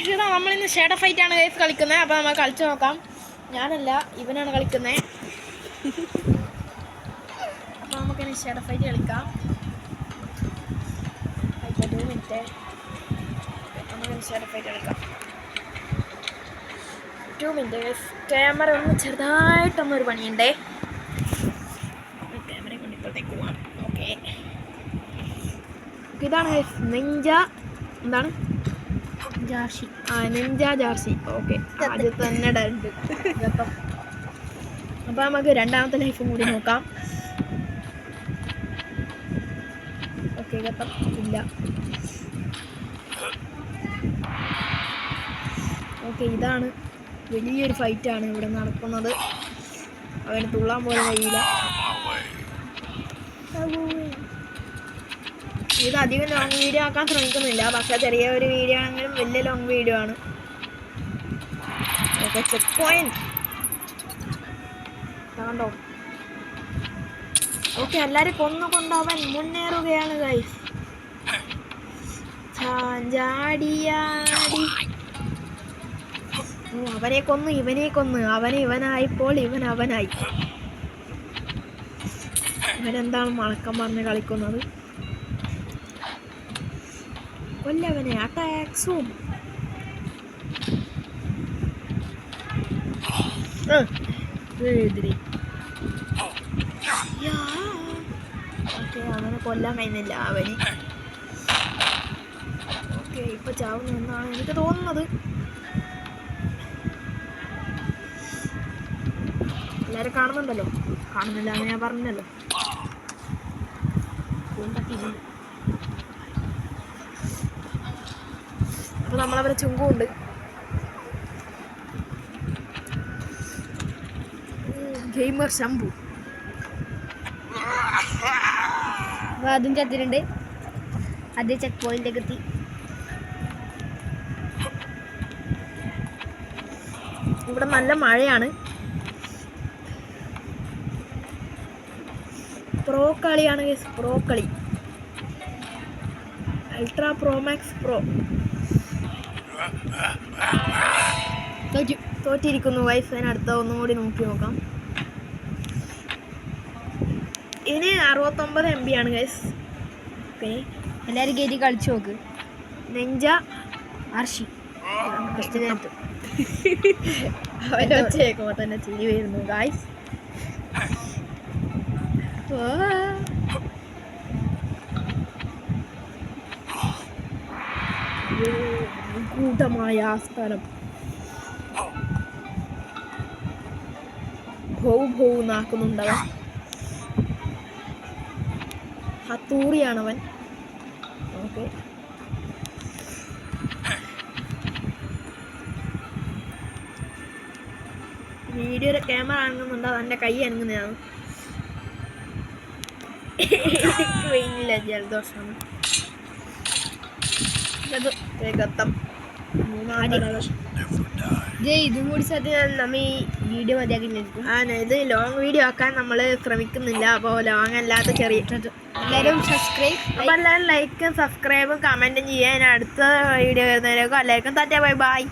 Guys ഇതാ നമ്മളിന്ന് shadow fight ആണ് ഗൈസ് കളിക്കുന്നത് അപ്പോൾ നമ്മൾ കളിച്ചു നോക്കാം. ഞാനല്ല ഇവനാണ് കളിക്കുന്നത് അപ്പോൾ നമുക്കിനി ഷേഡ ഫൈറ്റ് കളിക്കാം. ഒരു മിനിറ്റ്. നമുക്കിനി ഷേഡ ഫൈറ്റ് കളിക്കാം. ടു മിനിറ്റ് ഗൈസ് ക്യാമറ ഒന്ന് ചെറുതായിട്ടൊന്നൊരു പണിയുണ്ടേ. ക്യാമറ കൊണ്ട് ഇപ്പോഴത്തേക്ക് പോവാം. ഓക്കെ ഇതാണ് guys, നെഞ്ച എന്താണ്? ജാർസി. ആ നെഞ്ച ജാർസി. ഓക്കെ. ആദ്യം തന്നെ ഡണ്ട് ഗപ്പം അപ്പോൾ നമുക്ക് രണ്ടാമത്തെ ലൈഫും കൂടി നോക്കാം. ഓക്കെ ഗപ്പം ഇല്ല. ഓക്കെ ഇതാണ് വലിയൊരു ഫൈറ്റാണ് ഇവിടെ നടക്കുന്നത്. അവന് തുള്ളാൻ പോലും കഴിയില്ല. ഇത് അധികം ലോങ് വീഡിയോ ആക്കാൻ ശ്രമിക്കുന്നില്ല. പക്ഷെ ചെറിയ ഒരു വീഡിയോ ആണെങ്കിലും വലിയ ലോങ് വീഡിയോ ആണ്. ഓക്കെ ചെക്ക് പോയിന്റ് കണ്ടോ? ഓക്കെ എല്ലാരും കൊന്നു കൊണ്ടവൻ മുന്നേറുകയാണ് ഗൈസ് ചാഞ്ചാടിയാടി ഓ, അവനെ കൊന്നു ഇവനെ കൊന്നു. അവനെ ഇവനായപ്പോൾ ഇവൻ അവനായി. ഇവനെന്താണ് മണക്കം പറഞ്ഞ് കളിക്കുന്നത്? കൊല്ലവനെ അറ്റാക്സും എതിരെ. ഓക്കെ അവനെ കൊല്ലാൻ കഴിയുന്നില്ല അവന്. ഓക്കെ ഇപ്പൊ ചാവുന്നു എന്നാണ് എനിക്ക് തോന്നുന്നത്. എല്ലാരും കാണുന്നുണ്ടല്ലോ. കാണുന്നില്ല എന്ന് ഞാൻ പറഞ്ഞല്ലോ. പൂന്തട്ടില്ല. അപ്പൊ നമ്മളവരെ ചുങ്കുണ്ട്. ഗെയിമർ ശംഭു. അതും ചത്തിട്ടുണ്ട് അത് ചെക്ക് പോയിന്റിലേക്ക് എത്തി. ഇവിടെ നല്ല മഴയാണ്. പ്രോ കളിയാണ് പ്രോ കളി. അൾട്രാ പ്രോ മാക്സ് പ്രോ തോറ്റു തോറ്റിരിക്കുന്നു വൈഫ് അടുത്ത ഒന്നും കൂടി നോക്കി നോക്കാം. ഇനി അറുപത്തൊമ്പത് എം ബി ആണ് ഗൈസ് ഓക്കെ എല്ലാവരും കയറ്റി കളിച്ചു നോക്ക്. നെഞ്ച അർഷി തന്നെ ചിരി വരുന്നു ഗായ്സ് കൂട്ടമായ ആസ്ഥാനം. ഭൗ ഭൗ നാക്കുന്നുണ്ടവൻ ഹത്തൂറിയാണവൻ. ഓക്കെ. വീഡിയോയുടെ ക്യാമറ അനങ്ങുന്നുണ്ട്. അതെന്റെ കൈ അനങ്ങുന്നതാണ്. വെയിലില്ല ജലദോഷമാണ്. ജയ് ഇതും കൂടി സത്യം നമ്മ ഈ വീഡിയോ മതിയാക്കി ആ ഇത് ലോങ് വീഡിയോ ആക്കാൻ നമ്മൾ ശ്രമിക്കുന്നില്ല. അപ്പോൾ ലോങ് അല്ലാത്ത ചെറിയ എല്ലാവരും സബ്സ്ക്രൈബ് അപ്പോൾ എല്ലാവരും ലൈക്കും സബ്സ്ക്രൈബും കമന്റും ചെയ്യാൻ. അടുത്ത വീഡിയോ വരുന്നവരേക്കും എല്ലാവർക്കും തന്നെ ബൈ ബൈ